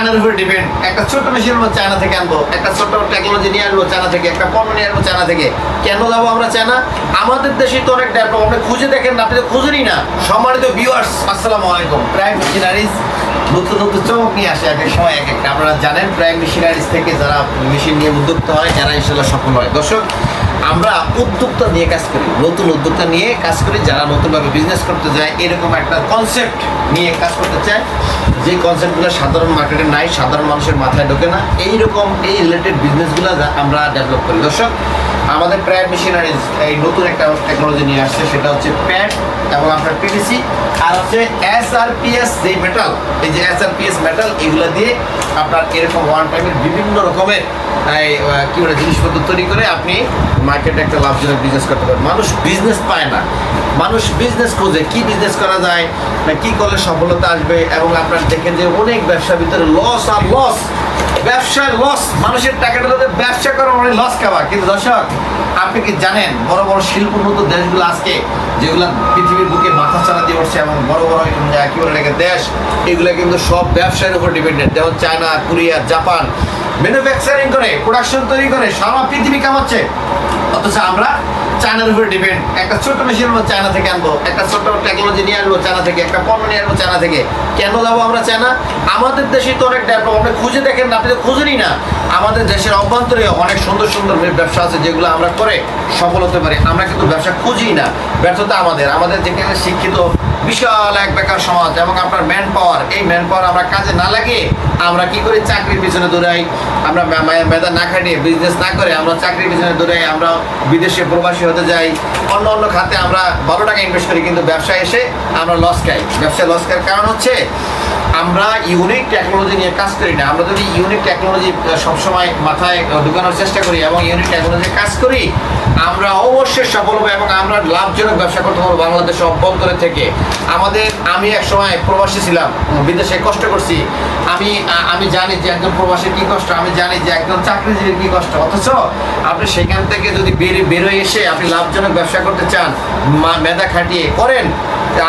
চায়নার উপরে ডিপেন্ড একটা ছোট মেশিন আমরা চায়না থেকে আনব একটা ছোট টেকনোলজি নিয়ে আসব চায়না থেকে একটা পণ্য নিয়ে আসব চায়না থেকে। কেন যাব আমরা চায়না? আমাদের দেশে তো অনেক ডেভেলপ আপনি খুঁজে দেখেন না, আপনি তো খুঁজেনই না। সম্মানিত ভিউয়ার্স আসসালামু আলাইকুম প্রাইম মেশিনারিজ নতুন নতুন চমক নিয়ে আসে এক এক সময় এক একটা আপনারা জানেন প্রাইম মেশিনারিজ থেকে যারা মেশিন নিয়ে উদ্যুক্ত হয় এরা ইনশাল্লাহ সফল হয়। দর্শক আমরা উদ্যোক্তা নিয়ে কাজ করি, নতুন উদ্যোক্তা নিয়ে কাজ করি, যারা নতুনভাবে বিজনেস করতে যায়, এরকম একটা কনসেপ্ট নিয়ে কাজ করতে চায়। যে কনসেপ্টগুলো সাধারণ মার্কেটে নাই, সাধারণ মানুষের মাথায় ঢোকে না, এইরকম এই রিলেটেড বিজনেসগুলো আমরা ডেভেলপ করি। দর্শক আমাদের প্যাড মেশিনারিজ এই নতুন একটা টেকনোলজি নিয়ে আসছে, সেটা হচ্ছে প্যাড এবং আপনার পিভিসি আর হচ্ছে এস আর পিএস যে মেটাল এই যে এস আর পিএস মেটাল এগুলো দিয়ে আপনার এরকম ওয়ান টাইমের বিভিন্ন রকমের কি বলে, জিনিসপত্র তৈরি করে আপনি মার্কেটে একটা লাভজনক বিজনেস করতে পারেন। মানুষ বিজনেস পায় না। মানুষ বিজনেস খোঁজে, কি বিজনেস করা যায়, না কি করলে সফলতা আসবে, এবং আপনার দেখেন যে অনেক ব্যবসার ভিতরে লস আর লস ব্যবসায় লস মানুষের টাকাটা ব্যবসা করা মানে লস খাওয়া কিন্তু দর্শক, আপনি কি জানেন, বড় বড় শিল্প উন্নত দেশগুলো আজকে, যেগুলো পৃথিবীর বুকে মাথা চালা দিয়ে উঠছে এবং বড় বড় কি বলে দেশ, এগুলো কিন্তু সব ব্যবসায়ের উপর ডিপেন্ডেন্ট যেমন চায়না, কোরিয়া, জাপান ম্যানুফ্যাকচারিং করে প্রোডাকশন তৈরি করে, সারা পৃথিবী কামাচ্ছে। অথচ আমরা চায়নার উপরে ডিপেন্ড একটা ছোট মেশিন আমরা চায়না থেকে আনব। একটা ছোট টেকনোলজি নিয়ে আসব চায়না থেকে। একটা পণ্য নিয়ে আসব চায়না থেকে। কেন যাব আমরা চায়না? আমাদের দেশে তো অনেক ডেভেলপ আপনি খুঁজে দেখেন না, আপনি তো খুঁজেনই না। আমাদের দেশের অভ্যন্তরে অনেক সুন্দর সুন্দর ব্যবসা আছে যেগুলো আমরা করে সফল হতে পারি। আমরা কিন্তু ব্যবসা খুঁজি না। ব্যর্থতা আমাদের। আমাদের যেখানে শিক্ষিত বিশাল এক বেকার সমাজ এবং আপনার ম্যান পাওয়ার এই ম্যান পাওয়ার আমরা কাজে না লাগিয়ে আমরা কি করি? চাকরির পিছনে দৌড়াই। আমরা মেধা না খাটিয়ে বিজনেস না করে আমরা চাকরির পিছনে দৌড়াই, আমরা বিদেশে প্রবাসী হতে যাই। অন্য অন্য খাতে আমরা বারো টাকা ইনভেস্ট করি, কিন্তু ব্যবসায় এসে আমরা লস খাই। ব্যবসায় লস খাওয়ার কারণ হচ্ছে, আমরা ইউনিক টেকনোলজি নিয়ে কাজ করি না। আমরা যদি ইউনিক টেকনোলজি সবসময় মাথায় ঢুকানোর চেষ্টা করি এবং ইউনিক টেকনোলজি কাজ করি, আমরা অবশ্যই সফল হব এবং আমরা লাভজনক ব্যবসা করতে পারব বাংলাদেশের অভ্যন্তরে থেকে। আমাদের, আমি এক সময় প্রবাসী ছিলাম, বিদেশে কষ্ট করছি। আমি আমি জানি যে একজন প্রবাসীর কি কষ্ট, আমি জানি যে একজন চাকরিজীবীর কি কষ্ট, অথচ আপনি সেখান থেকে যদি বেরিয়ে বেরোয় এসে আপনি লাভজনক ব্যবসা করতে চান মেধা খাটিয়ে করেন,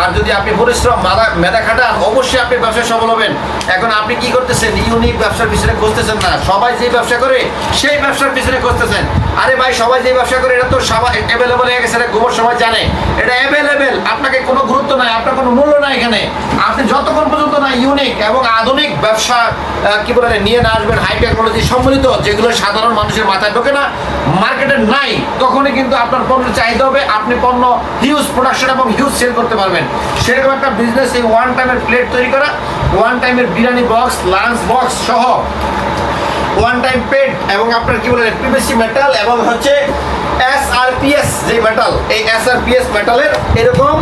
আর যদি আপনি পরিশ্রম মাদা মেধা খাটান, অবশ্যই আপনি ব্যবসায় সফল হবেন। এখন আপনি কি করতেছেন? ইউনিক ব্যবসার পিছনে খুঁজতেছেন না। সবাই যে ব্যবসা করে, সেই ব্যবসার পিছনে খুঁজতেছেন। আরে ভাই, সবাই যে ব্যবসা করে, এটা তো সবাই অ্যাভেলেবেল হয়ে গেছে, এটা গোবর সবাই জানে। এটা অ্যাভেলেবেল আপনাকে কোনো গুরুত্ব নাই, আপনার কোনো মূল্য নাই এখানে। আপনি যতক্ষণ পর্যন্ত না ইউনিক এবং আধুনিক ব্যবসা কি বলে, নিয়ে না আসবেন হাই টেকনোলজি সম্মিলিত, যেগুলো সাধারণ মানুষের মাথায় ঢোকে না মার্কেটে নাই, তখনই কিন্তু আপনার পণ্যের চাহিদা হবে, আপনি পণ্য হিউজ প্রোডাকশন এবং হিউজ সেল করতে পারবেন। সেরকম একটা বিজনেস এই ওয়ান টাইমের প্লেট তৈরি করা ওয়ান টাইমের বিরিয়ানি বক্স লাঞ্চ বক্স সহ ওয়ান টাইম পেড এবং আপনার কি বলে পিভিসি মেটাল এবং হচ্ছে এস আর পিএস যে মেটাল এই এস আর পিএস মেটালের এরকম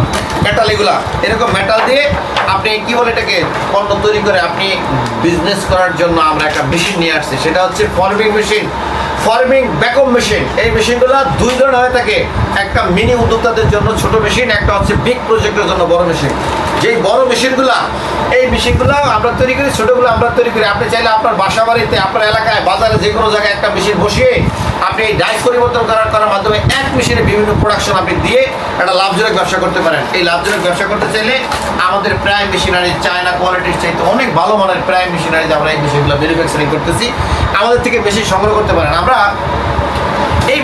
মেটাল এগুলা। এরকম মেটাল দিয়ে আপনি কি বলে এটাকে, পণ্য তৈরি করে আপনি বিজনেস করার জন্য আমরা একটা মেশিন নিয়ে আসছি। সেটা হচ্ছে forming machine forming vacuum machine এই মেশিনগুলো দুই ধরনের হয়ে থাকে। একটা মিনি উদ্যোক্তাদের জন্য ছোট মেশিন একটা হচ্ছে বিগ প্রজেক্টের জন্য বড় মেশিন যেই বড় মেশিনগুলা এই মেশিনগুলো আমরা তৈরি করি, ছোটগুলো আমরা তৈরি করি। আপনি চাইলে আপনার বাসা বাড়িতে আপনার এলাকায়, বাজারে যে কোনো জায়গায় একটা মেশিন বসিয়ে আপনি ডাইস পরিবর্তন করার করার মাধ্যমে এক মেশিনে বিভিন্ন প্রোডাকশন আপনি দিয়ে একটা লাভজনক ব্যবসা করতে পারেন। এই লাভজনক ব্যবসা করতে চাইলে আমাদের প্রায় মেশিনারি চায়না কোয়ালিটির চাইতে অনেক ভালো মানের প্রায় মেশিনারি আমরা এই মেশিনগুলো ম্যানুফ্যাকচারিং করতেছি। আমাদের থেকে বেশি সংগ্রহ করতে পারেন। আমরা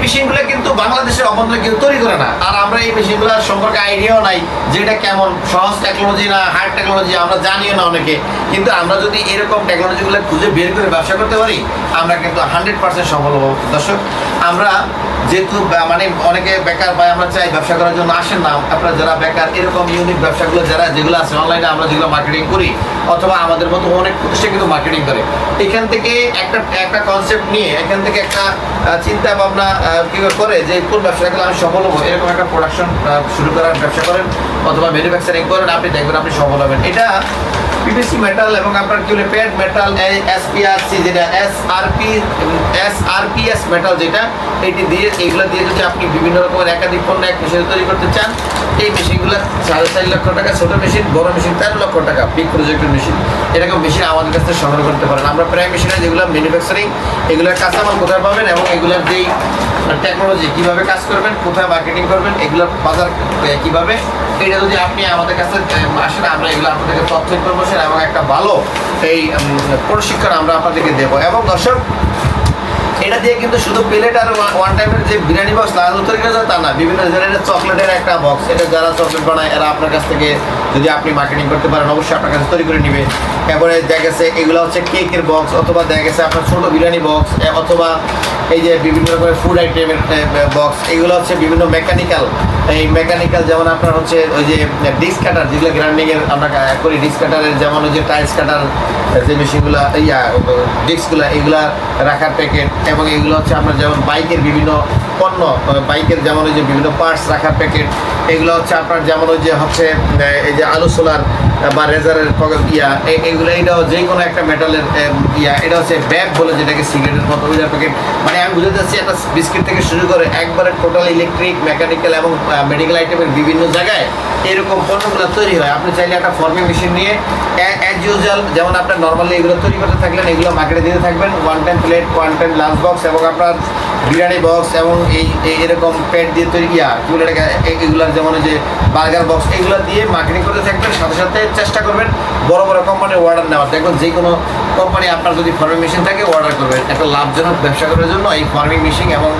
মেশিনগুলো কিন্তু বাংলাদেশের অভ্যন্তরে কেউ তৈরি করে না। আর আমরা এই মেশিনগুলোর সম্পর্কে আইডিয়াও নাই যে এটা কেমন, সহজ টেকনোলজি না হার্ড টেকনোলজি আমরা জানিও না অনেকে। কিন্তু আমরা যদি এরকম টেকনোলজিগুলো খুঁজে বের করে ব্যবসা করতে পারি, আমরা কিন্তু হান্ড্রেড পার্সেন্ট সফল হব। দর্শক আমরা যেহেতু মানে অনেকে বেকার বা আমরা চাই ব্যবসা করার জন্য আসেন না। আপনারা যারা বেকার এরকম ইউনিক ব্যবসাগুলো যারা যেগুলো আছে অনলাইনে আমরা যেগুলো মার্কেটিং করি অথবা আমাদের মতো অনেক প্রতিষ্ঠান কিন্তু মার্কেটিং করে। এখান থেকে একটা একটা কনসেপ্ট নিয়ে এখান থেকে একটা চিন্তা ভাবনা আহ, কি করে যে কোন ব্যবসা করলে আমি সফল হব? এরকম একটা প্রোডাকশন শুরু করার ব্যবসা করেন অথবা ম্যানুফ্যাকচারিং করেন আপনি দেখবেন আপনি সফল হবেন। এটা পিভিসি মেটাল এবং আপনার কি বলে প্যাড মেটাল এসপিআরসি যেটা এস এসআরপিএস মেটাল যেটা, এটি দিয়ে এইগুলো দিয়ে যদি আপনি বিভিন্ন রকমের একাধিক পণ্য এক মিশে তৈরি করতে চান এই মেশিনগুলো সাড়ে চার লক্ষ টাকা, ছোট মেশিন, বড় মেশিন, তেরো লক্ষ টাকা পিক প্রজেক্টের মেশিন। এরকম মেশিন আমাদের কাছ সংগ্রহ করতে পারেন। আমরা প্রায় মেশিনে যেগুলো ম্যানুফ্যাকচারিং এগুলোর কাঁচামাল কোথায় পাবেন এবং এগুলোর যেই টেকনোলজি কীভাবে কাজ করবেন, কোথায় মার্কেটিং করবেন, এগুলোর বাজার কীভাবে, এটা যদি আপনি আমাদের কাছে আসেন, আমরা এগুলো আপনাদেরকে তথ্য ইনফরমেশন এবং একটা ভালো এই প্রশিক্ষণ আমরা আপনাদেরকে দেবো। এবং দর্শক এটা দিয়ে কিন্তু শুধু প্লেট আর ওয়ান টাইমের যে বিরিয়ানি বক্স তার উত্তর করা তা না। বিভিন্ন ধরনের চকলেটের একটা বক্স এটা যারা চকলেট বানায়, এরা আপনার কাছ থেকে যদি আপনি মার্কেটিং করতে পারেন, অবশ্যই আপনার কাছে তৈরি করে নেবে। তারপরে দেখা গেছে, এগুলো হচ্ছে কেকের বক্স অথবা দেখা গেছে আপনার ছোটো বিরিয়ানি বক্স অথবা এই যে বিভিন্ন রকমের ফুড আইটেমের বক্স এগুলো হচ্ছে বিভিন্ন মেকানিক্যাল এই মেকানিক্যাল যেমন আপনার হচ্ছে ওই যে ডিস্ক কাটার যেগুলো গ্রাইন্ডিংয়ের আমরা করি ডিস্ক কাটারের যেমন ওই যে টাইলস কাটার যে মেশিনগুলো ইয়া ডিস্কগুলো এগুলা রাখার প্যাকেট এবং এগুলো হচ্ছে আপনার যেমন বাইকের বিভিন্ন পণ্য বাইকের যেমন ওই যে বিভিন্ন পার্টস রাখার প্যাকেট এগুলো হচ্ছে আপনার যেমন ওই যে হচ্ছে এই যে আলু সোলার বা রেজারের ইয়া এগুলো, এটাও যে কোনো একটা মেটালের ইয়া, এটা হচ্ছে ব্যাগ বলে যেটাকে সিগারেটের মতো ওইটার প্যাকেট মানে আমি বুঝতে চাচ্ছি একটা বিস্কিট থেকে শুরু করে একবারে টোটাল ইলেকট্রিক মেকানিক্যাল এবং মেডিকেল আইটেমের বিভিন্ন জায়গায় এরকম পণ্যগুলো তৈরি হয়। আপনি চাইলে একটা ফর্মিং মেশিন নিয়ে অ্যাজ ইউজুয়াল যেমন আপনার নর্মালি এগুলো তৈরি করতে থাকলেন, এগুলো মার্কেটে দিতে থাকবেন। One time plate one time lunch box এবং আপনার বিরিয়ানি বক্স এবং এই এরকম প্যাড দিয়ে তৈরি ইয়া এগুলার যেমন যে বার্গার বক্স, এগুলো দিয়ে মার্কেটিং করতে থাকবেন, সাথে সাথে চেষ্টা করবেন বড় বড় কোম্পানির অর্ডার নেওয়ার। দেখবেন যে কোনো কোম্পানি আপনার যদি ফার্মিং মেশিন থাকে অর্ডার করবেন। একটা লাভজনক ব্যবসা করার জন্য এই ফার্মিং মেশিন এবং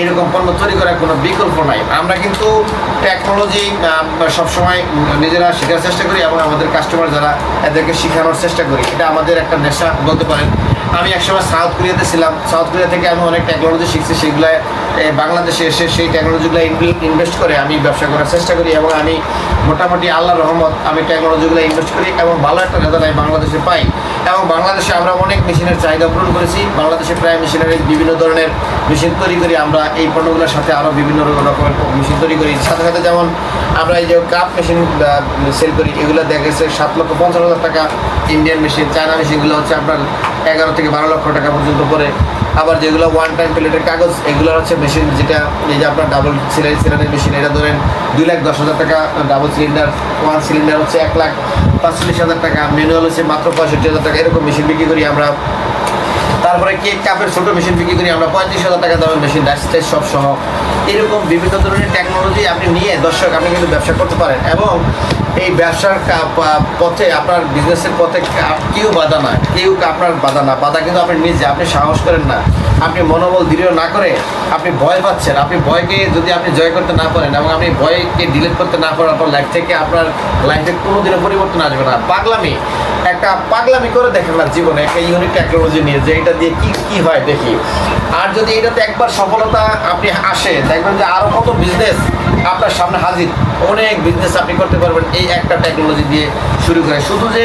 এইরকম পণ্য তৈরি করার কোনো বিকল্প নাই। আমরা কিন্তু টেকনোলজি সবসময় নিজেরা শেখার চেষ্টা করি এবং আমাদের কাস্টমার যারা এদেরকে শেখানোর চেষ্টা করি। এটা আমাদের একটা নেশা বলতে পারেন। আমি একসময় সাউথ কোরিয়াতে ছিলাম। সাউথ কোরিয়া থেকে আমি অনেক টেকনোলজি শিখছি সেগুলো বাংলাদেশে এসে সেই টেকনোলজিগুলো ইনভেস্ট করে আমি ব্যবসা করার চেষ্টা করি এবং আমি মোটামুটি আল্লাহ রহমত আমি টেকনোলজিগুলো ইনভেস্ট করি এবং ভালো একটা রেজাল্ট আমি বাংলাদেশে পাই। এবং বাংলাদেশে আমরা অনেক মেশিনের চাহিদা পূরণ করেছি। বাংলাদেশে প্রায় মেশিনারি বিভিন্ন ধরনের মেশিন তৈরি করি। আমরা এই পণ্যগুলোর সাথে আরও বিভিন্ন রকমের মেশিন তৈরি করি। সাথে সাথে যেমন আমরা এই যে কাপ মেশিন সেল করি, এগুলো দেখা গেছে সাত লক্ষ পঞ্চাশ হাজার টাকা ইন্ডিয়ান মেশিন চায়না মেশিনগুলো হচ্ছে আপনার এগারো থেকে বারো লক্ষ টাকা পর্যন্ত পড়ে। আবার যেগুলো ওয়ান টাইম প্লেটের কাগজ এগুলো হচ্ছে মেশিন যেটা, এই যে আপনার ডাবল সিলাই সিলিন্ডার মেশিন এটা ধরেন দুই লাখ দশ হাজার টাকা ডাবল সিলিন্ডার ওয়ান সিলিন্ডার হচ্ছে এক লাখ পাঁচচল্লিশ হাজার টাকা। ম্যানুয়াল হচ্ছে মাত্র পঁয়ষট্টি হাজার টাকা। এরকম মেশিন বিক্রি করি আমরা। তারপরে কেক কাপের ছোট মেশিন বিক্রি করি আমরা, পঁয়ত্রিশ হাজার টাকা দামের মেশিন ডাস্ট সব সহ। এরকম বিভিন্ন ধরনের টেকনোলজি আপনি নিয়ে দর্শক আপনি কিন্তু ব্যবসা করতে পারেন। এবং এই ব্যবসার পথে, আপনার বিজনেসের পথে কেউ বাধা না, কেউ আপনার বাধা না। বাধা কিন্তু আপনি নিজে, আপনি সাহস করেন না। আপনি মনোবল দৃঢ় না করে আপনি ভয় পাচ্ছেন। আপনি ভয়কে যদি আপনি জয় করতে না পারেন এবং আপনি ভয়কে ডিলিট করতে না পারেন আপনার লাইফ থেকে আপনার লাইফে কোনোদিনও পরিবর্তন আসবে না। পাগলামি। একটা পাগলামি করে দেখেন না জীবনে, একটা ইউনিক টেকনোলজি নিয়ে যে এটা দিয়ে কি কি হয় দেখি। আর যদি এটাতে একবার সফলতা আপনি আসে, দেখবেন যে আরও কত বিজনেস আপনার সামনে হাজির। অনেক বিজনেস আপনি করতে পারবেন এই একটা টেকনোলজি দিয়ে। শুরু করে। শুধু যে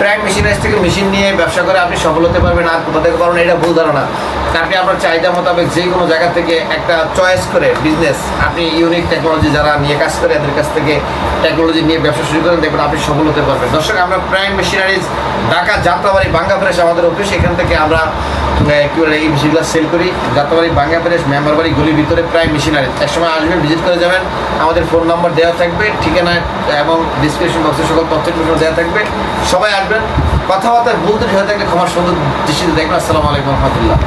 প্রায় মেশিনারিজ থেকে মেশিন নিয়ে ব্যবসা করে আপনি সফল হতে পারবেন আর কোথা থেকে পারবেন এটা ভুল ধারণা। আপনি আপনার চাহিদা মোতাবেক যে কোনো জায়গা থেকে একটা চয়েস করে বিজনেস আপনি ইউনিক টেকনোলজি যারা নিয়ে কাজ করে, এদের কাছ থেকে টেকনোলজি নিয়ে ব্যবসা শুরু করেন, দেখবেন আপনি সফল হতে পারবেন। দর্শক, আমরা প্রাইম মেশিনারিজ ঢাকা যাত্রাবাড়ি, বাঙ্গা ফ্রেশ আমাদের অফিস এখান থেকে আমরা কি বলে, এই মেশিনগুলো সেল করি। যাত্রাবাড়ি, বাঙ্গা ফ্রেশ মেম্বার বাড়ি গলির ভিতরে প্রাইম মেশিনারিজ একসময় আসবেন ভিজিট করে যাবেন। আমাদের ফোন নাম্বার দেওয়া থাকবে, ঠিকানা এবং ডিসক্রিপশন বক্সে সকল তথ্য দেওয়া থাকবে। সবাই আসবেন। কথাবার্তা বলতে হয়ে থাকলে ক্ষমার সুন্দর দৃষ্টিতে দেখবেন। আসসালামু আলাইকুম রহমতুল্লাহ।